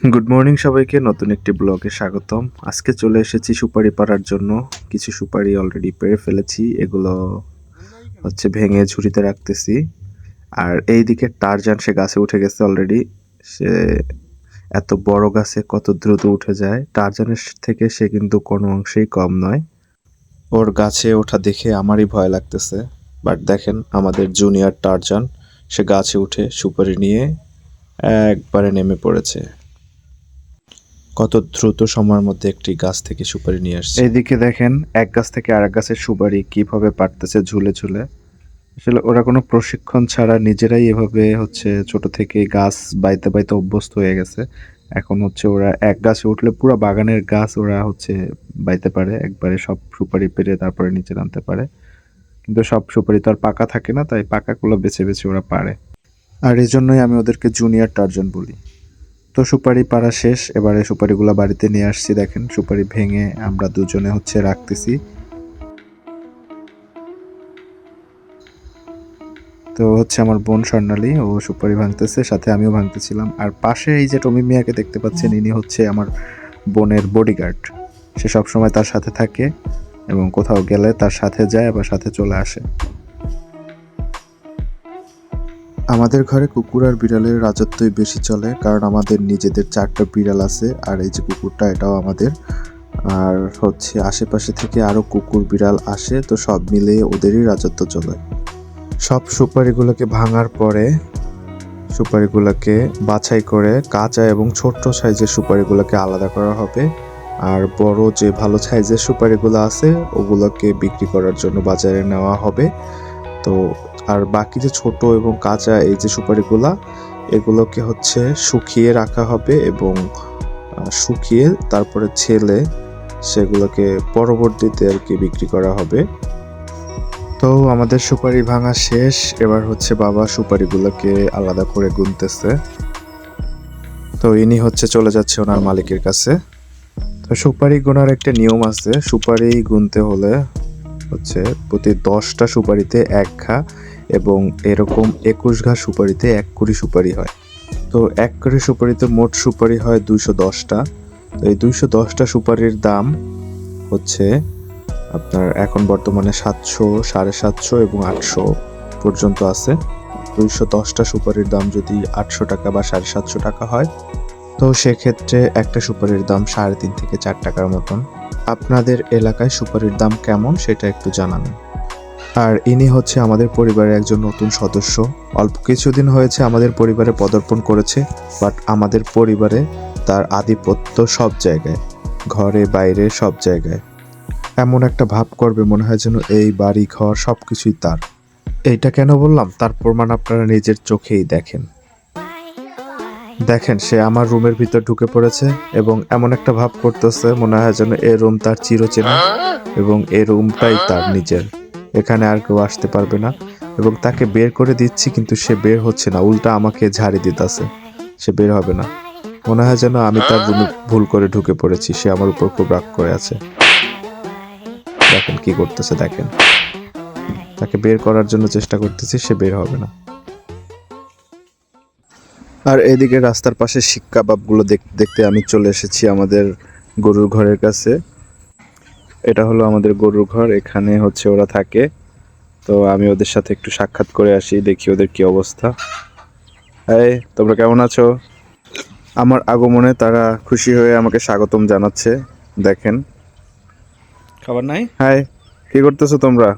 Good morning সবাইকে, নতুন একটি ব্লগে স্বাগতম। আজকে চলে এসেছি সুপারি পাড়ার জন্য। কিছু সুপারি অলরেডি পেরে ফেলেছি, এগুলো হচ্ছে ভেঙে ঝুড়িতে রাখতেছি। আর এই দিকে টারজান সে গাছে উঠে গেছে অলরেডি সে এত বড় গাছে কত দ্রুত উঠে যায়। টারজানের থেকে সে কিন্তু কোনো অংশেই কম নয়। ওর গাছে ওঠা দেখে আমারই ভয় লাগতেছে। বাট দেখেন, আমাদের জুনিয়র টারজান, সে গাছে উঠে সুপারি নিয়ে একবারে নেমে পড়েছে। কত দ্রুত সময়ের মধ্যে একটি গাছ থেকে সুপারি নিয়ে আসছে। এইদিকে দেখেন, এক গাছ থেকে আরেক গাছের সুপারি কীভাবে পারতেছে ঝুলে ঝুলে। আসলে ওরা কোনো প্রশিক্ষণ ছাড়া নিজেরাই এভাবে হচ্ছে ছোট থেকে গাছ বাইতে বাইতে অভ্যস্ত হয়ে গেছে। এখন হচ্ছে ওরা এক গাছে উঠলে পুরো বাগানের গাছ ওরা হচ্ছে বাইতে পারে, একবারে সব সুপারি পেরে তারপরে নিচে নামতে পারে। কিন্তু সব সুপারি তো আর পাকা থাকে না, তাই পাকাগুলো বেছে বেছে ওরা পারে। আর এই জন্যই আমি ওদেরকে জুনিয়র টার্জন বলি। তো সুপারি পাড়া শেষ, এবারে সুপারিগুলো বাড়িতে নিয়ে আসছি, দেখেন সুপারি ভেঙে আমরা দুজনে হচ্ছে রাখতেছি। তো হচ্ছে আমার বোন স্বর্ণালী, ও সুপারি ভাঙতেছে, সাথে আমিও ভাঙতেছিলাম। আর পাশে এই যে টমি মিয়াকে দেখতে পাচ্ছেন, ইনি হচ্ছে আমার বোনের বডিগার্ড সে সবসময় তার সাথে থাকে এবং কোথাও গেলে তার সাথে যায় আবার সাথে চলে আসে। আমাদের ঘরে কুকুর আর বিড়ালের রাজত্বই বেশি চলে, কারণ আমাদের নিজেদের চারটা বিড়াল আছে, আর এই যে কুকুরটা, এটাও আমাদের। আর হচ্ছে আশেপাশে থেকে আরও কুকুর, বিড়াল আসে, তো সব মিলিয়ে ওদেরই রাজত্ব চলে। সব সুপারিগুলোকে ভাঙার পরে সুপারিগুলোকে বাছাই করে কাঁচা এবং ছোট্ট সাইজের সুপারিগুলোকে আলাদা করা হবে। আর বড় যে ভালো সাইজের সুপারিগুলো আছে, ওগুলোকে বিক্রি করার জন্য বাজারে নেওয়া হবে। তো, আর বাকি যে ছোট এবং কাঁচা এই যে সুপারিগুলা, এগুলোকে হচ্ছে শুকিয়ে রাখা হবে এবং শুকিয়ে তারপরে ছেলে সেগুলোকে পরবর্তীতে আর কি বিক্রি করা হবে। তো আমাদের সুপারি ভাঙা শেষ, এবার হচ্ছে বাবা সুপারিগুলোকে আলাদা করে গুনতেছে। তো ইনি হচ্ছে চলে যাচ্ছে ওনার মালিকের কাছে। তো সুপারি গোনার একটা নিয়ম আছে, সুপারি গুনতে হলে হচ্ছে প্রতি দশটা সুপারিতে এক ঘা এবং এরকম একুশ ঘা সুপারিতে এক কুড়ি সুপারি হয়। তো এক কুড়ি সুপারিতে মোট সুপারি হয় দুইশো দশটা। তো এই দুইশো দশটা সুপারির দাম হচ্ছে আপনার এখন বর্তমানে সাতশো, সাড়ে সাতশো এবং আটশো পর্যন্ত আছে। দুইশো দশটা সুপারির দাম যদি আটশো টাকা বা সাড়ে সাতশো টাকা হয়, তো সেক্ষেত্রে একটা সুপারির দাম সাড়ে তিন থেকে চার টাকার মতন। আপনাদের এলাকায় সুপারির দাম কেমন সেটা একটু জানান। আর ইনি হচ্ছে আমাদের পরিবারের একজন নতুন সদস্য। অল্প কিছুদিন হয়েছে আমাদের পরিবারে পদার্পণ করেছে, বাট আমাদের পরিবারে তার আধিপত্য সব জায়গায়, ঘরে, বাইরে, সব জায়গায়। এমন একটা ভাব করবে মনে হয় যেন এই বাড়ি, ঘর সব কিছুই তার। এইটা কেন বললাম? তার প্রমাণ আপনারা নিজের চোখেই দেখেন। দেখেন, সে আমার রুমের ভিতর ঢুকে পড়েছে এবং এমন একটা ভাব করতেছে, মনে হয় যেন এই রুম তার চিরচেনা এবং এই রুমটাই তার নিজের। এখানে আর কেউ আসতে পারবে না এবং তাকে বের করে দিচ্ছি, কিন্তু সে বের হচ্ছে না। উল্টা আমাকে ঝাড়ি দিতেছে। সে বের হবে না। মনে হয় যেন আমি তার রুমে ভুল করে ঢুকে পড়েছি। সে আমার উপর খুব রাগ করে আছে। দেখেন কি করতেছে, দেখেন। তাকে বের করার জন্য চেষ্টা করতেছি, সে বের হবে না। আর এদিকে রাস্তার পাশে শিক কাবাবগুলো দেখ- দেখতে আমি চলে এসেছি আমাদের গরুর ঘরের কাছে। এটা হলো আমাদের গরুর ঘর এখানে হচ্ছে ওরা থাকে। তো আমি ওদের সাথে একটু সাক্ষাৎ করে আসি দেখি ওদের কি অবস্থা। এই তোমরা কেমন আছো? আমার আগমনে তারা খুশি হয়ে আমাকে স্বাগতম জানাচ্ছে দেখেন। খাবার নাই? হাই কি করতেছো তোমরা?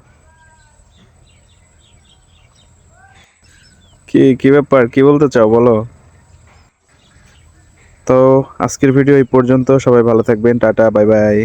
কি কি ব্যাপার? কি বলতে চাও? বলো। তো আজকের ভিডিও এই পর্যন্ত। সবাই ভালো থাকবেন। Tata, bye bye.